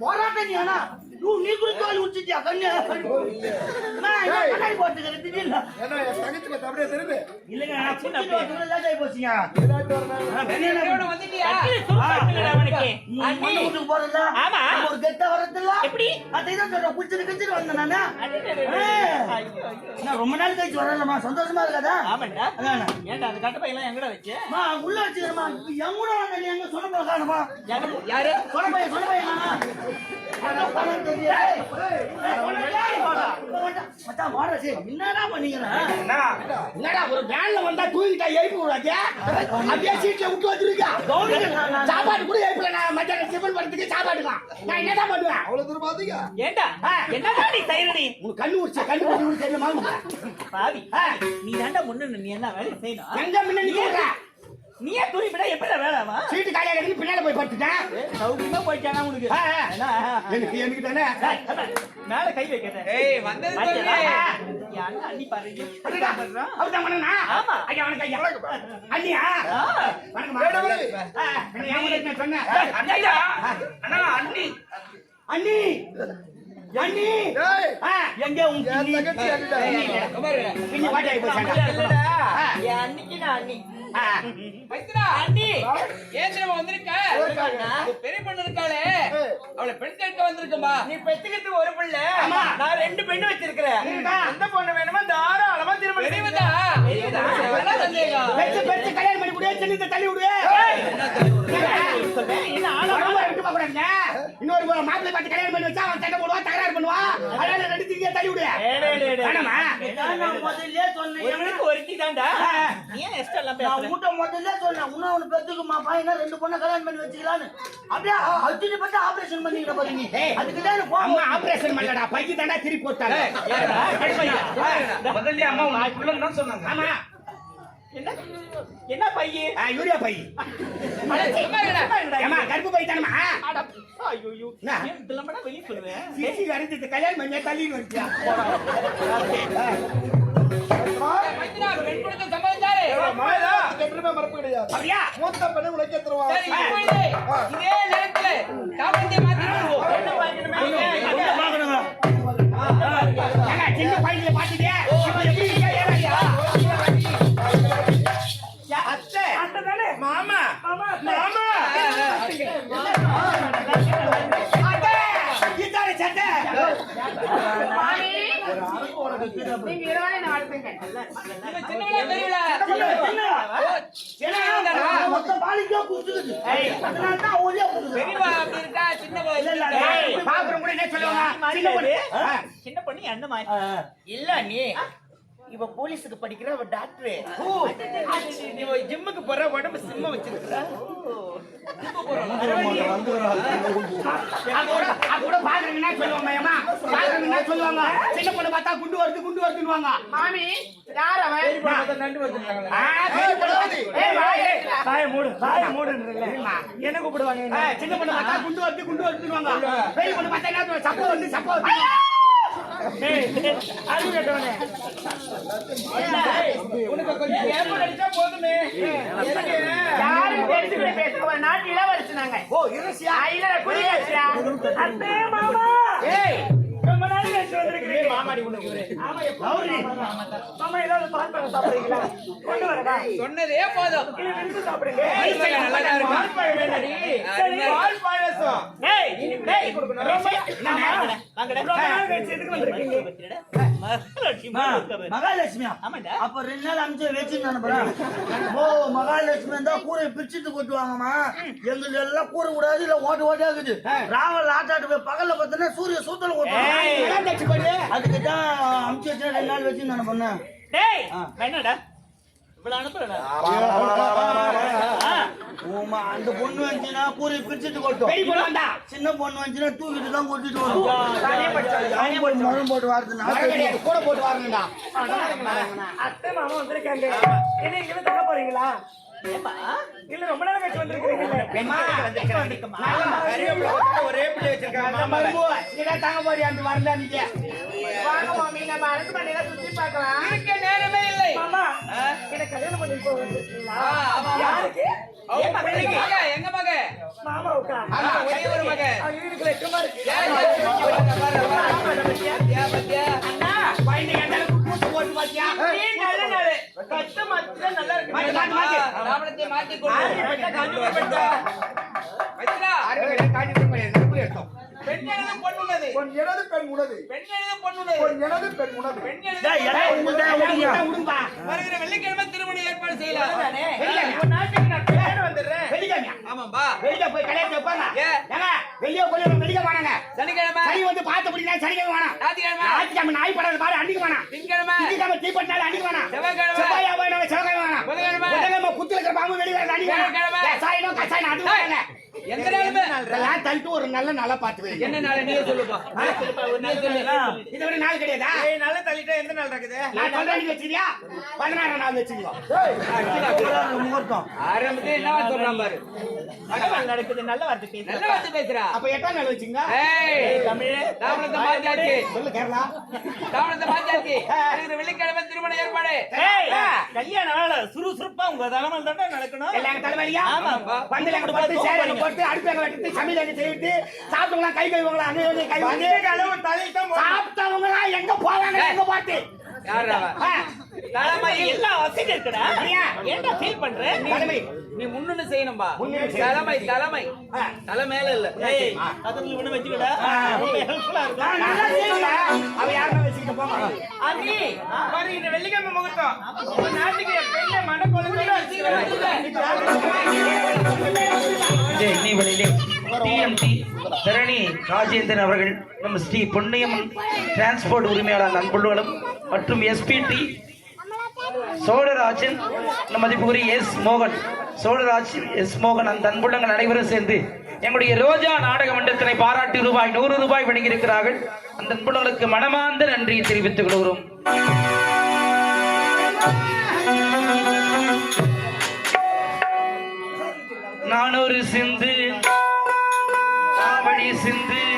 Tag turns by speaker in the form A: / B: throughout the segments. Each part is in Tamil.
A: போராட்டம் நீ வேணா நீ குடிச்சாலும் குடிச்சிட்டியா கண்ணு? கண்ணாடி போட்டுக்கிற திடீர்னு.
B: அப்படியே.
A: இல்லைங்க நான் குடிச்சிட்டு வரதுக்குள்ள லேட் ஆகி போச்சுங்க. வீட்டுக்கு. நம்ம ஒரு கெட்ட வரதில்ல
C: எப்படி?
A: அதை தான் சொல்றேன் குடிச்சிட்டு கிச்சிட்டு வந்தேன் நானு. ரொம்ப நாள் கழிச்சு வரலம்மா சந்தோஷமா இருக்காதா?
C: ஆமாண்டா.
A: அதானே
C: ஏன்டா அந்த கட்ட பையெல்லாம் எங்கடா வச்ச?
A: அம்மா உள்ள வச்சுக்கிறேம்மா. என் கூட வந்த நீ எங்க சொன்ன
C: யாரு- யாரு?
A: சொன்ன பையன் சொன்ன பையன் என்னடா பண்ணிக்கிறேன்
D: என்னடா ஒரு வேன்ல வந்தா தூங்கிட்டா எழுப்பி விடாதே அப்படியே சீட்ல விட்டு வச்சிருக்கா. சாப்பாடு கூட எழுப்பல நான் மத்தியானம் டிஃபன் பண்றதுக்கு சாப்பாடுதான் நான் என்னதான் பண்ணுவேன்
B: அவ்வளவு தூரம் பாத்தீங்க
C: ஏன்டா? என்னடா நீ செய்யற நீ?
D: உனக்கு கண்ணு உரிச்சு கண்ணு உரிச்சு உரிச்சு என்ன மாவுங்க
C: பாவி. நீ தாண்டா முன்ன நீ என்ன வேலை செய்யணும்
D: எங்க முன்ன
C: சௌக்கியமா போயிட்டானா உனக்கு?
D: எனக்கு எனக்கு தானே
C: ஏய், அண்ணா, மேல கை வைக்கிறேன்
E: ஏய், வந்தது சொல்லு.
C: என் அண்ணன் அண்ணி பாரு.
D: அப்படிடா. அப்படிதான் பண்ணனா
C: ஆமா.
D: ஐயா வணக்கம் ஐயா. அண்ணியா?
C: ஆ.
D: வணக்கம் ஆ, பின்ன ஏன் உங்களுக்கு நான் சொன்னேன்?
E: அண்ணிடா. அண்ணா, அண்ணி.
D: அண்ணி அண்ணி.
B: டேய்,
D: ஆ,
A: எங்க
C: நான் அண்ணி.
E: தெரியுமா வந்திருக்க? பெரிய பொண்ணு இருக்காளே, அவளை பெண் கேட்க வந்திருக்கேன்பா.
C: நீ பெத்துக்கிறது ஒரு பிள்ளை
D: ஆமா.
C: நான் ரெண்டு பெண்ணு வச்சிருக்கிறேன். எந்த பொண்ணு வேணுமோ தாராளமா?
E: என்ன சந்தேகம்?
D: பெருசு பெருசு கல்யாணம் பண்ணி விடு சின்னத்தை தள்ளி விடு
C: என்ன ஆளா
D: உடம்புல விட்டு பார்க்க கூடாதுங்க. இன்னொரு மாப்பிள்ளை பார்த்து கல்யாணம் பண்ணி வச்சா அவன் சண்டை போடுவான் தகராறு பண்ணுவான் அதனால ரெண்டு திங்கியா தள்ளி விடு
C: டேய், டேய், டேய், டேய்.
D: வேணாமா?
A: இதான் நான் முதல்லயே சொன்னேன்.
C: ஒருத்தி தான்டா நீ ஏன் எஸ்ட் எல்லாம்
A: உன்கிட்ட முதல்லயே சொன்னேன். இன்னும் அவனு பெத்துக்குமா, பையனா ரெண்டு பொண்ணை கல்யாணம் பண்ணி வச்சுக்கலான்னு. அப்படியே அர்ஜுனை பார்த்து operation பண்ணிக்கிட்ட பாரு நீ. எனக்கு கோபம்.
D: அம்மா ஆபரேஷன் பண்ணலடா பைக்கு தாண்டா திருப்பி போட்டாங்க?
E: முதல்ல அம்மா தான் சொன்னாங்க.
D: ஆமா
C: என்ன என்ன பையன்
D: யூரியா பை ஏமா கருப்பு பை தானமா
C: ஐயோ? இதெல்லாம் வெளியே சொல்லுவேன்
D: சிசி கல்யாணம் பண்ணி தள்ளின்னு வச்சியா
B: மறப்பு கிடையாது. மூத்த பெண்ணை.
E: சரி, இப்பொழுது இதே நேரத்துல தாம்பத்திய மாத்தி
D: சின்ன பையன்ல பாத்துட்டே
C: அத்தை.
D: மாமா.
C: மாமா
D: மாமா.
A: நீங்க மொத்த பாலிக்கே. அதனால தான் ஒரே.
E: பெரியவா அப்படி இருக்கா?
D: ஏய் பாக்குறவங்க கூட என்ன சொல்லுவாங்க சின்ன பொண்ணு ஆ.
C: சின்ன பொண்ணு என்ன மாதிரி
F: இல்ல நீ இவ போலீஸுக்கு படிக்கிற அவ டாக்டர். இவ ஜிம்முக்கு போற உடம்பு சிம்ம வச்சிருக்கா
D: அது கூட என்ன சொல்லுவாங்க என்ன சொல்லுவாங்க? சின்ன பொண்ணு பார்த்தா குண்டு வருது குண்டு வருதுன்னுவாங்க.
F: மாமி யார் அவன்?
E: நண்டு
C: என்ன கூப்பிடுவாங்க
D: சின்ன பொண்ணு பார்த்தா குண்டு வருது குண்டு பெரிய பொண்ணு பார்த்தா என்ன சொல்லுவாங்க? சப்ப வந்து சப்ப வந்து.
C: அது கேட்டவனே
E: உனக்கு கொஞ்சம் அடிச்சா போதுமே.
F: நாட்டு இளவரசி நாங்க
D: ஓ இருசியா
F: இல்ல
C: அத்தே மாமா
F: ஏய்
C: ரொம்ப நாள் கழிச்சு வந்திருக்கிறீங்க
E: மாமாடி உனக்கு
C: மாமா ஏதாவது பால் சாப்பிடுறீங்களா கொண்டு
E: சொன்னதே போதும்
C: சாப்பிடுங்க
E: நல்லா
C: பால் பால்
A: மகாலட்சுமியா. அப்ப ரெண்டு நாள் அமிச்சு வச்சுன்னு அனுப்புறேன் ஓ மகாலட்சுமி இருந்தா கூரை பிரிச்சுட்டு கொட்டுவாங்கம்மா. எங்களுக்கு எல்லாம் கூரை கூடாது இல்ல ஓட்டு ஓட்டா இருக்குது ராவல் ஆட்டாட்டு போய் பகல்ல பார்த்தோன்னா சூரிய சூத்தல கொட்டுவாங்க அதுக்கு தான் அமிச்சு வச்சு ரெண்டு நாள் வச்சு நான் பண்ணேன்.
C: டேய் என்னடா? இவ்வளவு அனுப்புறடா
A: அந்த பொண்ணு வந்துச்சுன்னா கூரை பிரிச்சுட்டு கொட்டும்.
D: பெரிய பொண்ணு வந்தா?
A: சின்ன பொண்ணு வந்துச்சுன்னா தூக்கிட்டு தான் கொட்டிட்டு வரும். முழம் போட்டு வார்த்தை
D: வர கிடையாது கூட போட்டு வரணும்டா.
C: அத்தை மாமா வந்திருக்காங்க. என்ன இங்க தங்க போறீங்களா? இல்ல ரொம்ப நாள் கழிச்சு வந்திருக்கீங்க
E: ஒரே பிள்ளை வச்சிருக்காங்க
D: இதான் தாங்க போறியா அந்த வரல நீங்க?
F: வாங்க மாமி நம்ம அரசு சுத்தி பார்க்கலாம்.
E: இருக்க நேரமே இல்லை.
C: மாமா என்ன கல்யாணம் பண்ணி போக. யாருக்கு?
E: எங்க மக
C: மாமாவுக்கா
E: ஒரே ஒரு மக
C: வீட்டுக்கு வெக்கமா இருக்கு?
D: மாத்து, மாத்து, நெருப்பு எடுத்தோம்
E: பெண் எழுது பொன்
B: எனது பெண் உனது
E: பெண்
B: எனது பெண் உனது
E: பெண் வருகிற வெள்ளிக்கிழமை திருமண ஏற்பாடு செய்யலாம். ஆமாம்பா.
D: வெளியில போய் கல்யாணம் வைப்பாங்க வெளியே போய் வெள்ளிக்க மாட்டாங்க
E: சனிக்கிழமை.
D: சனி வந்து பார்த்து பிடிக்கா சனிக்கிழமை வேணாம்
E: ஞாயிற்றுக்கிழமை.
D: ஞாயிற்றுக்கிழமை நாய் படாத பாரு அன்னைக்கு வேணாம்
E: திங்கக்கிழமை.
D: திங்கக்கிழமை தீப்பட்டினால அன்னைக்கு வேணாம்
E: செவ்வாய்க்கிழமை.
D: செவ்வாயா வேணும் செவ்வாய்க்கிழமை வேணாம்
E: புதன்கிழமை.
D: இருக்கிற பாம்பு வெளியே அன்னைக்கு. வேணாம் அது வேணாங்க
E: எந்த நாளுமே?
D: இதெல்லாம் தள்ளிட்டு ஒரு நல்ல நாளா வைங்க.
E: என்ன நாள்? சொல்லுப்பா.
D: இதை விட நாள் கிடையாதா?
C: ஏய், நல்லா தள்ளிட்டா எந்த நாள் இருக்குது
D: நான் நாள்
A: முகூர்த்தம்
E: என்ன சொல்றான் பாரு.
C: நல்ல நாள் நடக்குது? நல்ல வார்த்தை பேசு
E: நல்ல வார்த்தை பேசுறா.
D: அப்ப எட்டாம் நாள் வச்சுங்க
E: ஏய்
C: தமிழ்
D: சொல்லு கேரளா.
E: வெள்ளிக்கிழமை திருமண ஏற்பாடு.
C: ஏய், கல்யாண நாள் சுறுசுறுப்பா உங்க தலைமையில் தானே நடக்கணும்?
D: எல்லாம் எங்க போட்டு சேர் எங்க போட்டு அடுப்பு எங்க வெட்டிட்டு சமையல் எங்க செய்யிட்டு சாப்பிட்டவங்களா கை கழுவங்களா அங்கே வந்து கை வந்து
C: தலையில் தான்
D: சாப்பிட்டவங்களா எங்க போவாங்க எங்க
E: தலைமை. நீ முன்னுன்னு செய்யணும்பா. தலைமை தலைமை. தலை மேல இல்ல.
C: ஏய் அதுல இவனை வச்சுக்கடா. ரொம்ப ஹெல்ப்ஃபுல்லா
D: நான்
C: இருக்கும்.
D: நல்லா செய்யல அவ யாருன்னா வச்சுக்கிட்டு போமா
C: அண்ணி வருகிற வெள்ளிக்கிழமை முகூர்த்தம். நாட்டுக்கு பெண்ணை மனக்குழந்தை
G: இணைவழியிலே டிஎம்டி தரணி ராஜேந்திரன் அவர்கள் நம் ஸ்ரீ பொன்னியம்மன் டிரான்ஸ்போர்ட் உரிமையாளர் நண்பர்களும் மற்றும் எஸ்பிடி சோழராஜன் நம் மதிப்புக்குரிய எஸ் மோகன் சோழராஜ் எஸ் மோகன் அந்த அன்புள்ளங்கள் அனைவரும் சேர்ந்து எங்களுடைய ரோஜா நாடக மன்றத்தினை பாராட்டி ரூபாய் நூறு ரூபாய் வழங்கியிருக்கிறார்கள். அந்த அன்புள்ளங்களுக்கு மனமார்ந்த நன்றியை தெரிவித்துக் கொள்கிறோம். நான் ஒரு சிந்து காவடி சிந்து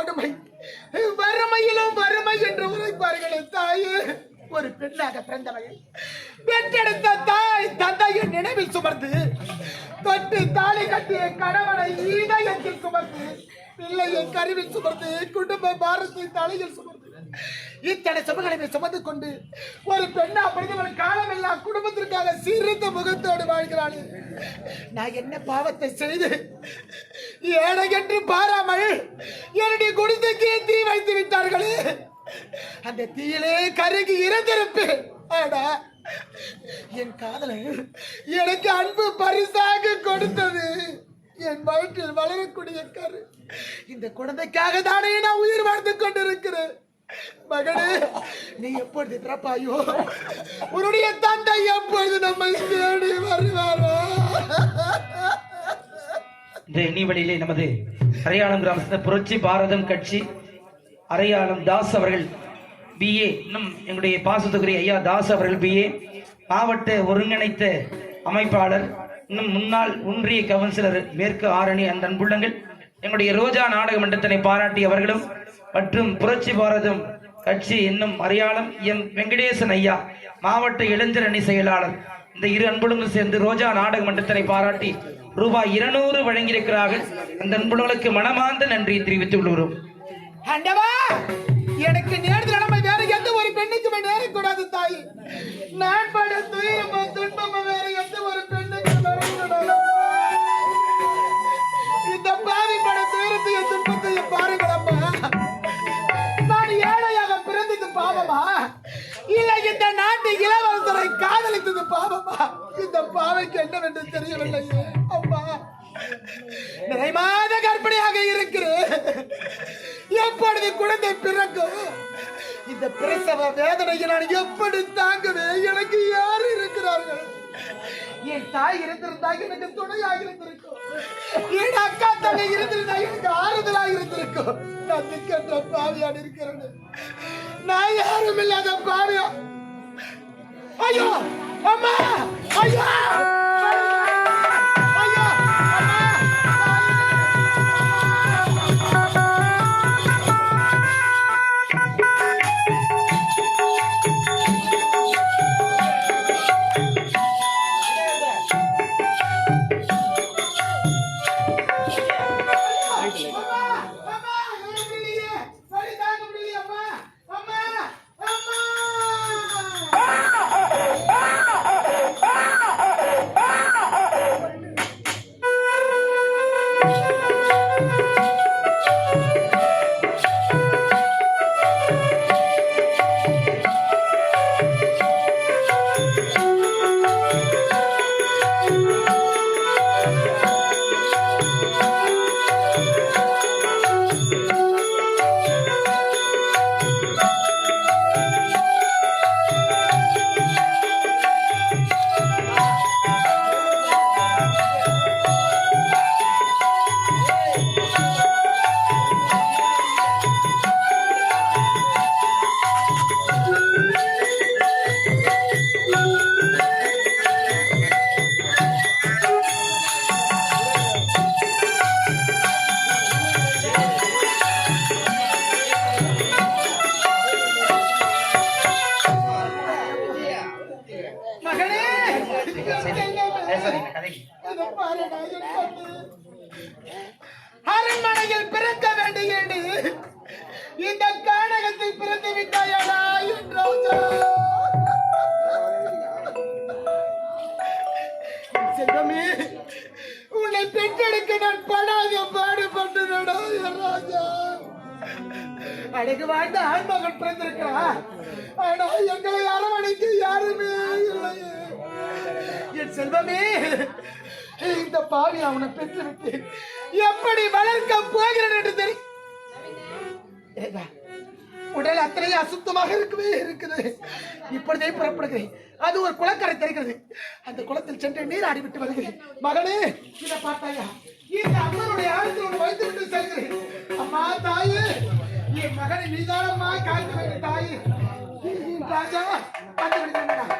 H: கொடுமை. வறுமையிலும் வறுமை என்று உரைப்பார்களே தாயே. ஒரு பெண்ணாக பிறந்தவர்கள் பெற்றெடுத்த தாய் தந்தையின் நினைவில் சுமர்ந்து தொட்டு தாலி கட்டிய கணவனை இதயத்தில் சுமர்ந்து பிள்ளையை கருவில் சுமர்ந்து குடும்ப பாரத்தை தலையில் சுமர்ந்து இத்தனை சுமகளை சுமந்து கொண்டு ஒரு பெண்ணா படித்தவள் காலமெல்லாம் குடும்பத்திற்காக சிறந்த முகத்தோடு வாழ்கிறாள். நான் என்ன பாவத்தை செய்து ஏழை பாராமல் என்னுடைய குடிசைக்கு தீ வைத்து விட்டார்களே. அந்த தீயிலே கருகி இறந்திருப்பேன். ஆனா என் காதலன் எனக்கு அன்பு பரிசாக கொடுத்தது. என் வயிற்றில் வளரக்கூடிய கரு. இந்த குழந்தைக்காக தானே நான் உயிர் வாழ்ந்து கொண்டிருக்கிறேன். மகனே நீ எப்பொழுது பிறப்பாயோ? உன்னுடைய தந்தை எப்பொழுது நம்மை தேடி வருவாரோ?
G: இந்த இனிவழியிலே நமது அரையாளம் கிராமத்தில் புரட்சி பாரதம் கட்சி அரையாளம் தாஸ் அவர்கள் பிஏ இன்னும் எங்களுடைய பாசத்துக்குரிய ஐயா தாஸ் அவர்கள் பிஏ மாவட்ட ஒருங்கிணைத்த அமைப்பாளர் இன்னும் முன்னாள் ஒன்றிய கவுன்சிலர் மேற்கு ஆரணி அந்த அன்புள்ளங்கள் எங்களுடைய ரோஜா நாடக மன்றத்தினை பாராட்டியவர்களும் மற்றும் புரட்சி பாரதம் கட்சி என்னும் அடையாளம் எம் வெங்கடேசன் ஐயா மாவட்ட இளைஞர் அணி செயலாளர். இந்த இரு அன்புலங்களும் சேர்ந்து ரோஜா நாடக மன்றத்தினை பாராட்டி ரூபாய் இருநூறு வழங்கியிருக்கிறார்கள். அந்த அன்புலங்களுக்கு மனமார்ந்த நன்றியை தெரிவித்துக் கொள்கிறோம்.
H: எனக்கு என்று தெரியவில்லை தெரியவில்லையே. அம்மா நிறைமாத கற்பனையாக இருக்கிறேன். எப்பொழுது குழந்தை பிறக்கும்? இந்த பிரசவ வேதனையை நான் எப்படி தாங்குவேன்? எனக்கு யார் இருக்கிறார்கள்? என் தாய் இருந்திருந்தா எனக்கு துணையாக இருந்திருக்கும். என் அக்கா தங்கை இருந்திருந்தா எனக்கு ஆறுதலாக இருந்திருக்கும். நான் திக்கற்ற பாவியான் இருக்கிறேன். நான் யாரும் இல்லாத பாவியா? ஐயோ அம்மா ஐயோ! ராஜா அழகு வாழ்ந்த ஆண்மகன் பிறந்திருக்கிறா ஆனா எங்களை அரவணைக்க யாருமே இல்லையே என் செல்வமே இந்த பாவி அவனை பெற்றுவிட்டு எப்படி வளர்க்க போகிறேன் என்று தெரியும் உடல் அத்தனை அசுத்தமாக இருக்கவே இருக்குது. இப்பொழுதே புறப்படுகிறேன். அது ஒரு குளக்கரை தெரிகிறது. அந்த குளத்தில் சென்று நீராடி விட்டு வருகிறேன். மகளே இதை பார்த்தாயா? இந்த அம்மனுடைய ஆழத்தில் ஒன்று வைத்து விட்டு செல்கிறேன் அம்மா தாயே என் மகனை நீதானம்மா காய்த்து வைத்த தாயே. ராஜா வந்து விடுகிறேன்